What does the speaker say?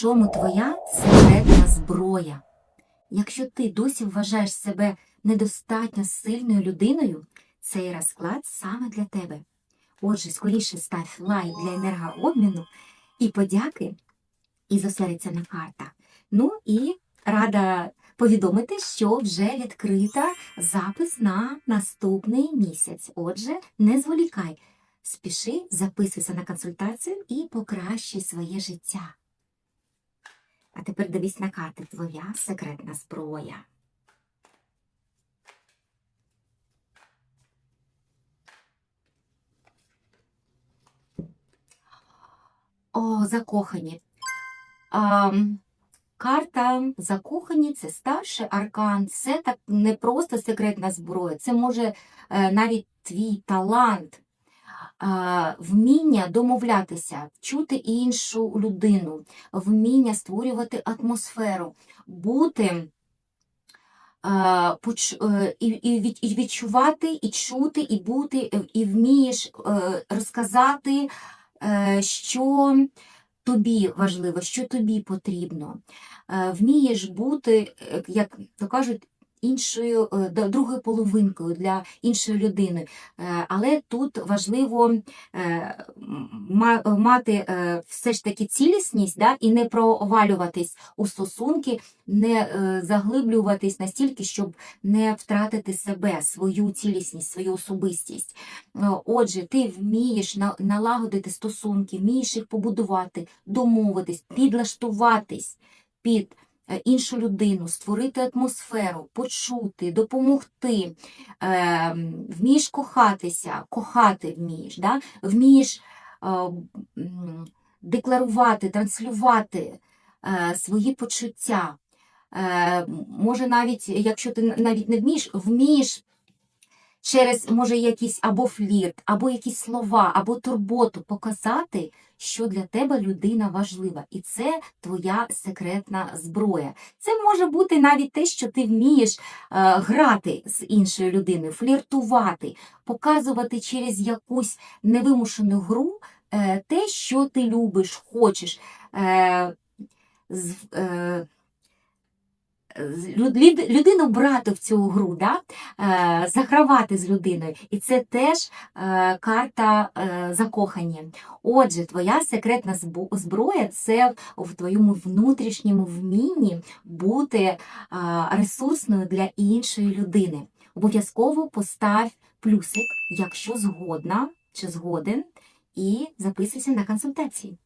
чому твоя секретна зброя? Якщо ти досі вважаєш себе недостатньо сильною людиною, цей розклад саме для тебе. Отже, скоріше став лайк для енергообміну і подяки, і зосередься на картах. Ну і рада повідомити, що вже відкрита запис на наступний місяць. Отже, не зволікай, спіши, записуйся на консультацію і покращуй своє життя. А тепер дивись на карти твоя секретна зброя. О, закохані. А, карта закохані це старший аркан. Це так не просто секретна зброя, це може е, навіть твій талант, вміння домовлятися, чути іншу людину, вміння створювати атмосферу, бути. е, І, відчувати, і чути, і бути, е, і вмієш е, розказати, що тобі важливо, що тобі потрібно. Вмієш бути, як то кажуть, іншою е, другою половинкою для іншої людини. Е, Але тут важливо е, мати все ж таки цілісність да, і не провалюватись у стосунки, не заглиблюватись настільки, щоб не втратити себе, свою цілісність, свою особистість. Отже, ти вмієш на- налагодити стосунки, вмієш їх побудувати, домовитись, підлаштуватись під іншу людину, створити атмосферу, почути, допомогти, е, вмієш кохатися, кохати вмієш, да? вмієш е, декларувати, транслювати е, свої почуття. Е, може, навіть, якщо ти навіть не вмієш, вмієш через може якийсь або флірт, або якісь слова, або турботу показати, що для тебе людина важлива, і це твоя секретна зброя. Це може бути навіть те, що ти вмієш е, грати з іншою людиною, фліртувати, показувати через якусь невимушену гру е, те, що ти любиш, хочеш. Е, з, е, людину брати в цю гру, да? е, загравати з людиною. І це теж е, карта е, закохання. Отже, твоя секретна зброя це в твоєму внутрішньому вмінні бути ресурсною для іншої людини. Обов'язково постав плюсик, якщо згодна чи згоден, і записуйся на консультації.